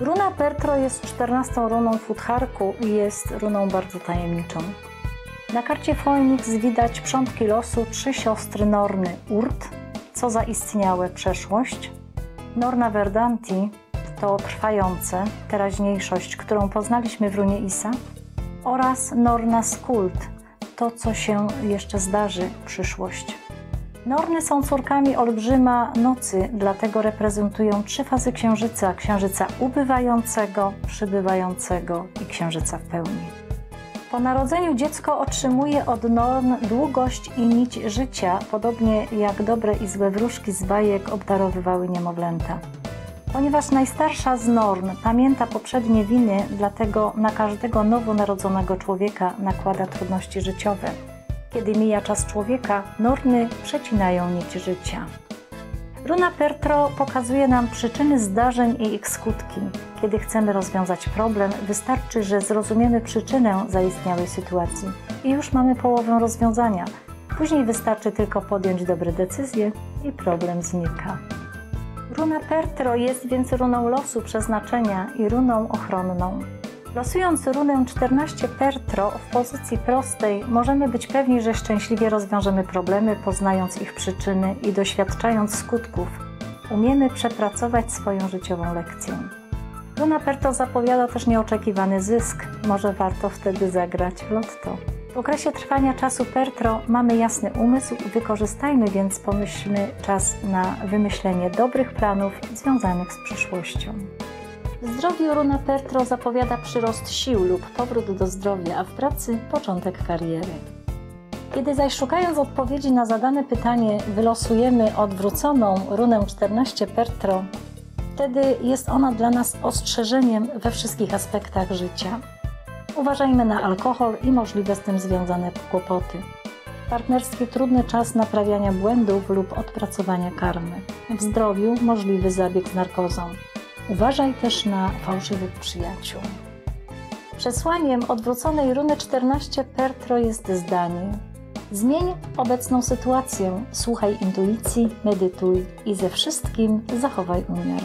Runa Pertro jest 14 runą Futharku i jest runą bardzo tajemniczą. Na karcie Phoenix widać przątki losu trzy siostry Norny Urt, co zaistniałe przeszłość. Norna Verdanti to trwające, teraźniejszość, którą poznaliśmy w runie Isa oraz Norna Skuld, to co się jeszcze zdarzy, przyszłość. Norny są córkami olbrzyma nocy, dlatego reprezentują trzy fazy księżyca: księżyca ubywającego, przybywającego i księżyca w pełni. Po narodzeniu dziecko otrzymuje od norn długość i nić życia, podobnie jak dobre i złe wróżki z bajek obdarowywały niemowlęta. Ponieważ najstarsza z norn pamięta poprzednie winy, dlatego na każdego nowonarodzonego człowieka nakłada trudności życiowe. Kiedy mija czas człowieka, norny przecinają nić życia. Runa Pertro pokazuje nam przyczyny zdarzeń i ich skutki. Kiedy chcemy rozwiązać problem, wystarczy, że zrozumiemy przyczynę zaistniałej sytuacji i już mamy połowę rozwiązania. Później wystarczy tylko podjąć dobre decyzje i problem znika. Runa Pertro jest więc runą losu przeznaczenia i runą ochronną. Losując runę 14 Pertro w pozycji prostej, możemy być pewni, że szczęśliwie rozwiążemy problemy, poznając ich przyczyny i doświadczając skutków. Umiemy przepracować swoją życiową lekcję. Runa Perto zapowiada też nieoczekiwany zysk. Może warto wtedy zagrać w lotto. W okresie trwania czasu Pertro mamy jasny umysł, wykorzystajmy więc pomyślny czas na wymyślenie dobrych planów związanych z przyszłością. Zdrowiu runa Pertro zapowiada przyrost sił lub powrót do zdrowia, a w pracy początek kariery. Kiedy zaś szukając odpowiedzi na zadane pytanie wylosujemy odwróconą runę 14 Pertro, wtedy jest ona dla nas ostrzeżeniem we wszystkich aspektach życia. Uważajmy na alkohol i możliwe z tym związane kłopoty. W partnerstwie trudny czas naprawiania błędów lub odpracowania karmy. W zdrowiu możliwy zabieg z narkozą. Uważaj też na fałszywych przyjaciół. Przesłaniem odwróconej runy 14 Pertro jest zdanie: Zmień obecną sytuację, słuchaj intuicji, medytuj i ze wszystkim zachowaj umiar.